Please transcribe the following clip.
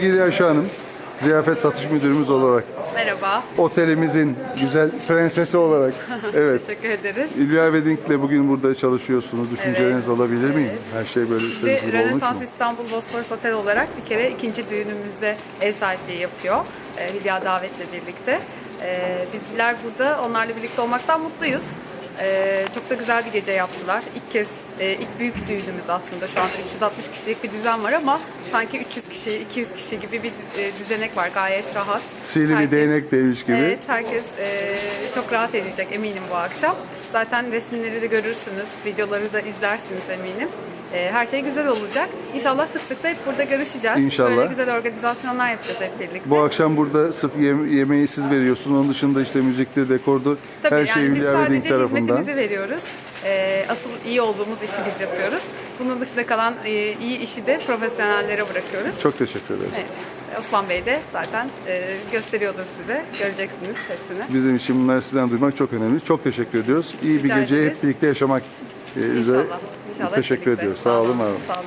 Sevgili Ayşe Hanım, ziyafet satış müdürümüz olarak, Merhaba, otelimizin güzel prensesi olarak, evet. teşekkür ederiz. İlya Wedding'le bugün burada çalışıyorsunuz. Düşüncelerinizi alabilir miyim? Her şey böyle Biz istediğiniz de gibi olmuş mu? Rönesans İstanbul Bosphorus Otel olarak bir kere ikinci düğünümüzde ev sahipliği yapıyor. E, Hülya Davet'le birlikte. E, bizler burada onlarla birlikte olmaktan mutluyuz. E, çok da güzel bir gece yaptılar. İlk kez, e, ilk büyük düğünümüz aslında. Şu anda 360 kişilik bir düzen var ama sanki 300 kişi, 200 kişi gibi bir e, düzenek var. Gayet rahat. Sihirli bir Herkes- değnek değmiş gibi. Evet, herkes e, çok rahat edecek eminim bu akşam. Zaten resimleri de görürsünüz, videoları da izlersiniz eminim. E, her şey güzel olacak. İnşallah sık sık da hep burada görüşeceğiz. İnşallah. Böyle güzel organizasyonlar yapacağız hep birlikte. Bu akşam burada sırf yem- yemeği siz veriyorsunuz. Onun dışında işte müziktir, dekordur. Tabii her yani şey biz Hülya sadece tarafından. hizmetimizi veriyoruz. E, asıl iyi olduğumuz işi biz yapıyoruz. Bunun dışında kalan e, iyi işi de profesyonellere bırakıyoruz. Çok teşekkür ederiz. Evet. Osman Bey de zaten e, gösteriyordur size. Göreceksiniz hepsini. Bizim için bunları sizden duymak çok önemli. Çok teşekkür ediyoruz. İyi bir Rica geceyi ederiz. hep birlikte yaşamak e, üzere İnşallah. İnşallah hep teşekkür birlikte. ediyoruz. Sağ olun, var olun. Sağ olun.